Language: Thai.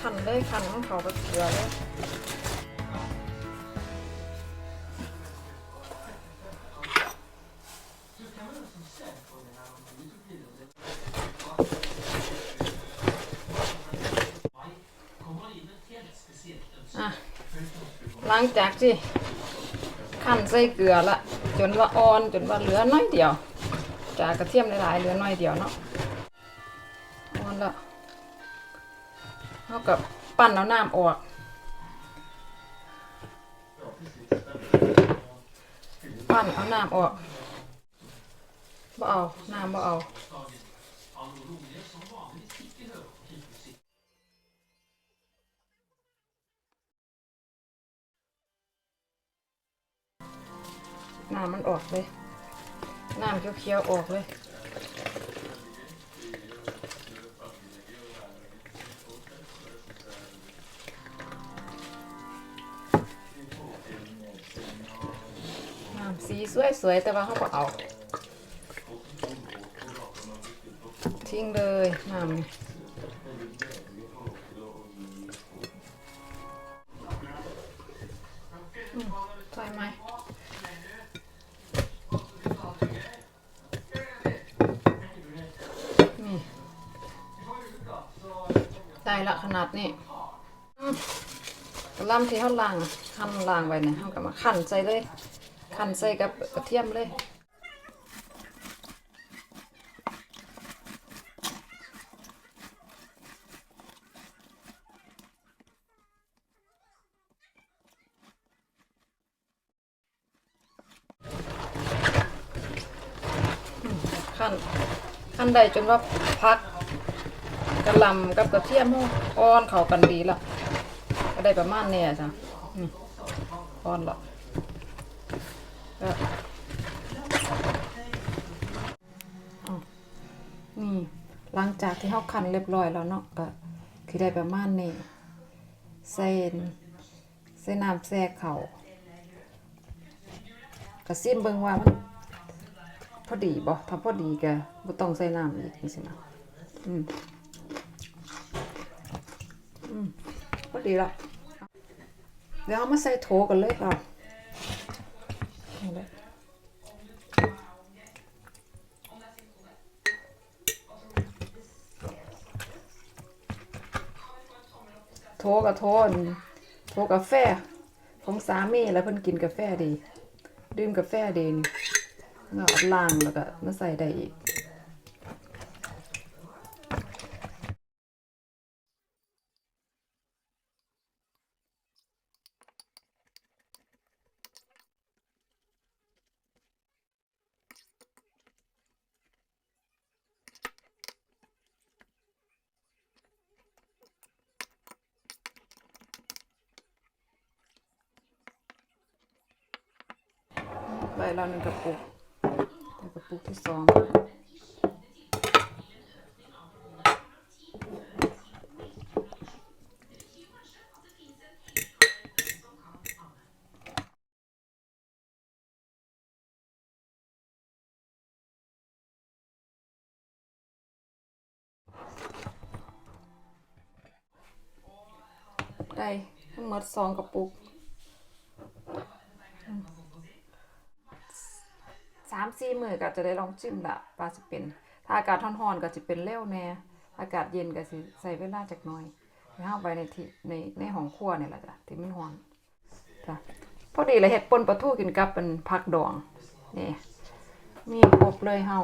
ขันเลยขันของเขากับเกลือเลยหลังจากที่ขั้นใส่เกลือละจนว่าอ่อนจนว่าเหลือน้อยเดียว จากกระเทียมหลายๆเหลือน้อยเดียวเนาะ เท่ากับปั้นเอาน้ำออกปั้นเอาน้ำออกบ่เอา น้ำบ่เอาน้ำมันออกเลย น้ำเขียวๆออกเลย สีสวยๆแต่ว่าเขาก็เอา ทิ้งเลยน้ำนี่ใส่ไหมนี่ได้ละขนาดนี้กระลำที่เขาล้างอะคั่นล้างไว้เนี่ยเขาก็มาคั่นใส่เลย คันใส่กับกระเทียมเลยขั้นขั้นใดจนว่าพักกระลำกับกระเทียมเขาอ่อนเข้ากันดีละก็ได้ประมาณเนี้ยจ้ะอ่อนละ ก็อ้าวนี่ หลังจากที่เขาคันเรียบร้อยแล้วเนาะก็คือได้ประมาณนี้เส้นเส้นน้ำแทรกเขากระซิมเบิ่งว่ามันพอดีบ่ถ้าพอดีก็บ่ต้องใส่น้ำอีกนี่สินะอืมอืมพอดีละเดี๋ยวเอามาใส่โถกันเลยค่ะ เลยโทกับโทนโทกาแฟ ของสามีแล้วเพิ่นกินกาแฟดี ดื่มกาแฟดีนี่แล้วเอาล้างแล้วก็มาใส่ได้อีก ใบละหนึ่งกระปุกแต่กระปุกที่สองได้ทั้งหมดสองกระปุกามสี่มือก็จะได้ลองชิมละปลาจะเป็น ถ้าอากาศร้อนๆก็จะเป็นเร็วแน่อากาศเย็นก็สิใส่เวลาจักหน่อยแล้วเอาไปในที่ในในห้องครัวนี่แหละจ้ะที่มันร้อนจ้ะพอดีเลยเห็ดป่นปลาทูกินกับเป็นผักดองนี่มีครบเลยเฮา